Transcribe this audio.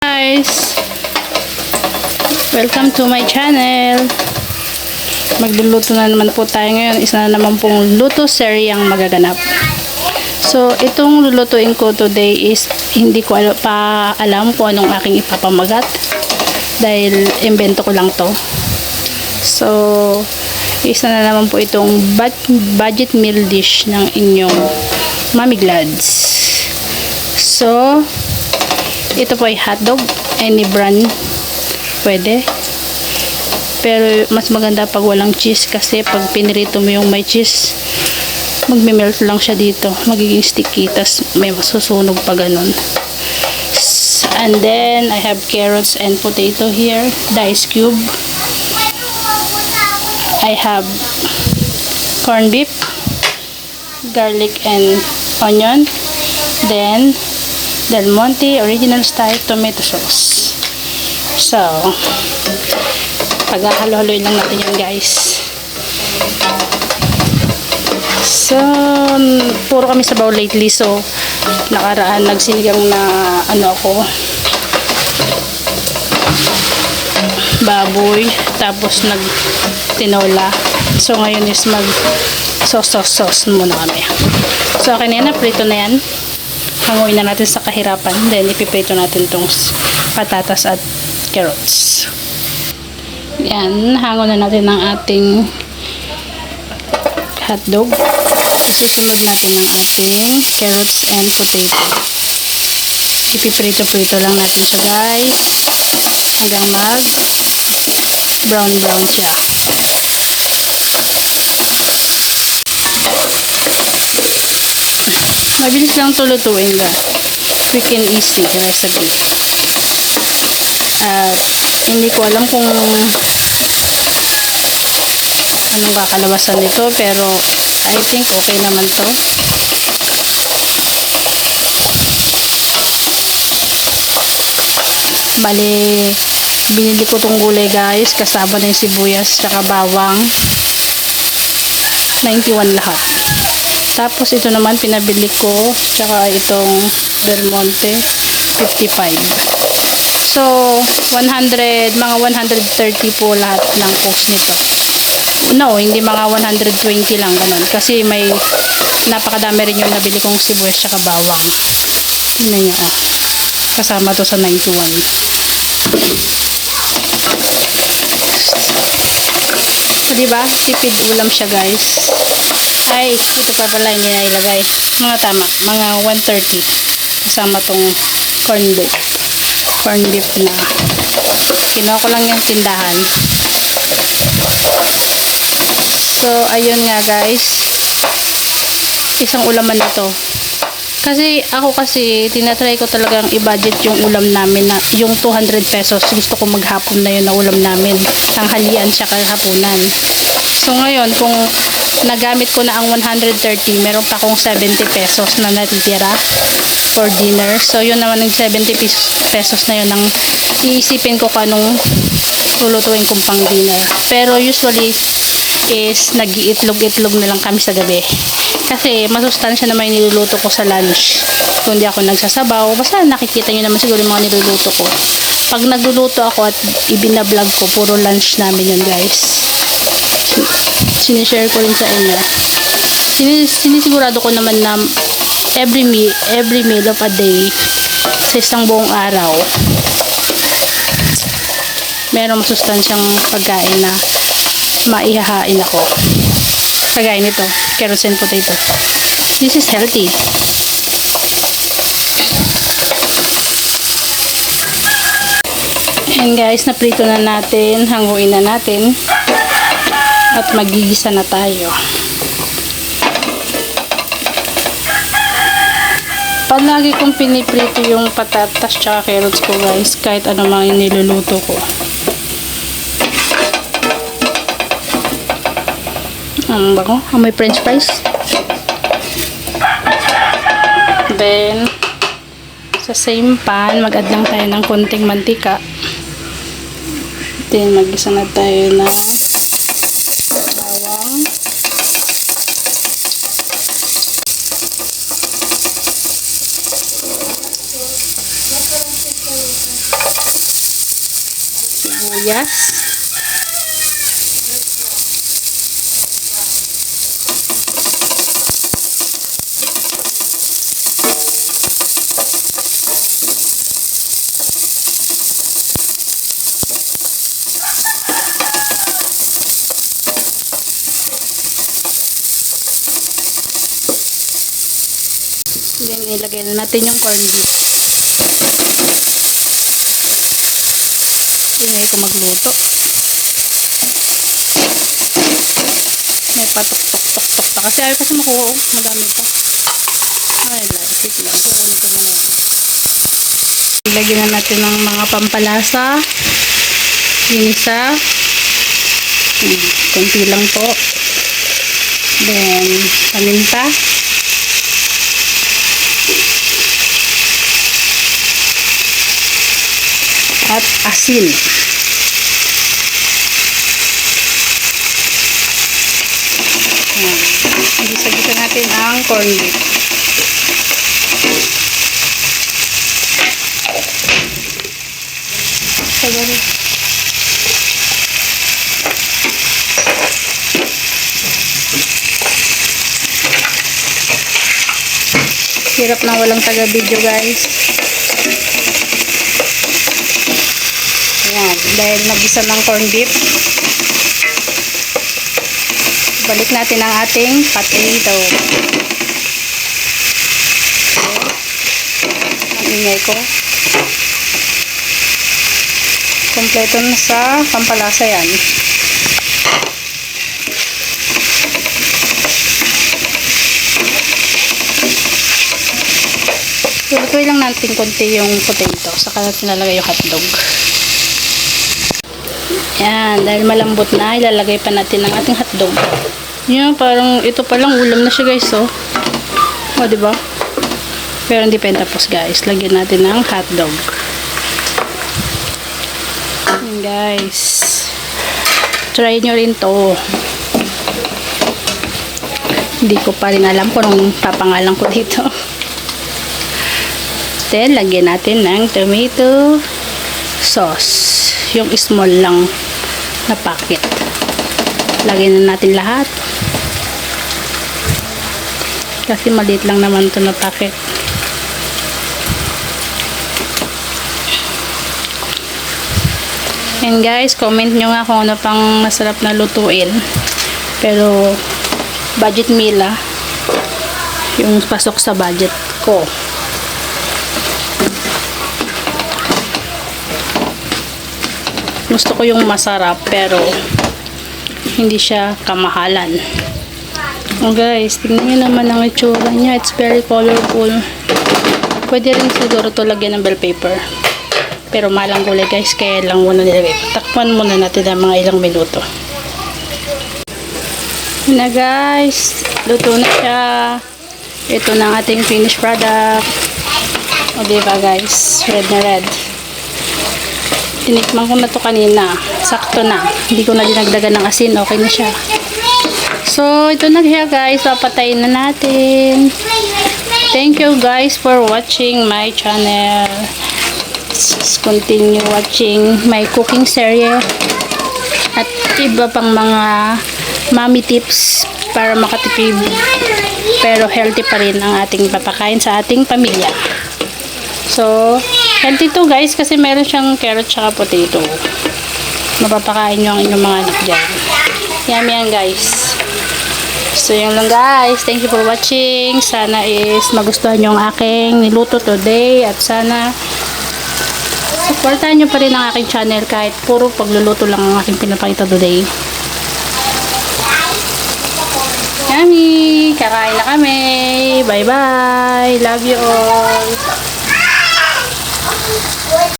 guys! Welcome to my channel! Magluluto na naman po tayo ngayon. Isa na naman pong luto seryang magaganap. So, itong lulutuin ko today is hindi ko pa alam kung anong aking ipapamagat dahil invento ko lang to. So, isa na naman po itong bud- budget meal dish ng inyong Mami Glads. So, ito po ay hotdog. Any brand pwede. Pero mas maganda pag walang cheese kasi pag pinirito mo yung may cheese, magme-melt lang siya dito. Magiging sticky. tas may masusunog pa ganun. And then, I have carrots and potato here. Dice cube. I have corned beef, garlic and onion. Then, Del Monte Original Style Tomato Sauce. So, paghahalo-haloy lang natin yan guys. So, puro kami sa baw lately. So, nakaraan nagsinigang na ano ako baboy tapos nag tinola so ngayon is mag sauce sauce sauce muna kami so akin na yan prito na yan hanguin na natin sa kahirapan then ipiprito natin tong patatas at carrots. Yan hango na natin ang ating hotdog. Isusunod natin ang ating carrots and potato. Ipiprito-prito lang natin siya guys. Hanggang mag brown brown siya mabilis lang tulutuin ga quick and easy yung sabihin at hindi ko alam kung anong kakalabasan nito pero I think okay naman to Bali, binili ko tong gulay guys. Kasama yung sibuyas tsaka bawang. 91 lahat. Tapos ito naman pinabili ko. Tsaka itong Del Monte. 55. So, 100, mga 130 po lahat ng cost nito. No, hindi mga 120 lang ganun. Kasi may napakadami rin yung nabili kong sibuyas tsaka bawang. Tingnan nyo, oh. Kasama to sa 91. So, diba? Tipid ulam siya, guys. Ay, ito pa pala hindi na ilagay. Mga tama, mga 130. Kasama tong corn beef. Corn beef na. Kinuha ko lang yung tindahan. So, ayun nga, guys. Isang ulaman na to. Kasi ako kasi tinatry ko talagang i-budget yung ulam namin na yung 200 pesos. Gusto ko maghapon na yun na ulam namin. Tanghalian siya hapunan. So ngayon kung nagamit ko na ang 130, meron pa akong 70 pesos na natitira for dinner. So yun naman ng 70 pes- pesos na yun ang iisipin ko kung anong lulutuin kong pang dinner. Pero usually is nag-iitlog-itlog na lang kami sa gabi. Kasi masustansya naman yung niluluto ko sa lunch. Kung ako nagsasabaw, basta nakikita nyo naman siguro yung mga niluluto ko. Pag nagluluto ako at ibinablog ko, puro lunch namin yun guys. Sinishare ko rin sa inyo. Sinis sinisigurado ko naman na every meal, every meal of a day sa isang buong araw merong masustansyang pagkain na maihahain ako. Kagaya nito, carrots and potato. This is healthy. And guys, naprito na natin, hanguin na natin. At magigisa na tayo. Palagi kong piniprito yung patatas tsaka carrots ko guys, kahit ano mga niluluto ko. Ang bango. Amoy french fries. Then, sa same pan, mag-add lang tayo ng konting mantika. Then, mag-isa na tayo ng bawang. Sibuyas. Then, ilagay na natin yung corned beef. Ingay ko magluto. May patok-tok-tok-tok pa. Kasi ayaw kasi makuha. oh. Madami pa. Ay, lapit lang. Ko na yan. Ilagyan na natin ng mga pampalasa. Ginisa. Hmm, konti lang po. Then, paminta. At asin. Gisa-gisa natin ang corned beef. Sagari. Hirap ng walang taga-video guys. Ayan, dahil nagisa ng corned beef. Balik natin ang ating potato. Ang ingay ko. Kompleto na sa pampalasa yan. Lutuin lang natin konti yung potato. Saka natin lalagay yung hotdog. Yan, dahil malambot na, ilalagay pa natin ang ating hotdog. Yan, parang ito pa lang ulam na siya guys, oh. O, di ba? Pero hindi pa tapos guys. Lagyan natin ng hotdog. Yan, guys. Try nyo rin to. Hindi ko pa rin alam kung anong papangalan ko dito. Then, lagyan natin ng tomato sauce. Yung small lang na packet. Lagyan na natin lahat. Kasi maliit lang naman to na packet. And guys, comment nyo nga kung ano pang masarap na lutuin. Pero, budget meal ah. Yung pasok sa budget ko. Gusto ko yung masarap pero hindi siya kamahalan. Oh guys, tingnan nyo naman ang itsura niya. It's very colorful. Pwede rin siguro to lagyan ng bell paper. Pero malang gulay guys, kaya lang muna nilagay. Takpan muna natin ng mga ilang minuto. Yun na guys, luto na siya. Ito na ating finished product. O diba guys, red na red. Tinikman ko na to kanina. Sakto na. Hindi ko na dinagdagan ng asin. Okay na siya. So, ito na siya guys. Papatayin na natin. Thank you guys for watching my channel. Let's continue watching my cooking series. At iba pang mga mommy tips para makatipid pero healthy pa rin ang ating papakain sa ating pamilya. So, healthy to guys kasi meron siyang carrot tsaka potato. Mapapakain nyo ang inyong mga anak dyan. Yummy yan guys. So, yun lang guys. Thank you for watching. Sana is magustuhan nyo ang aking niluto today. At sana supportahan nyo pa rin ang aking channel kahit puro pagluluto lang ang aking pinapakita today. Yummy! Kakain na kami. Bye-bye. Love you all.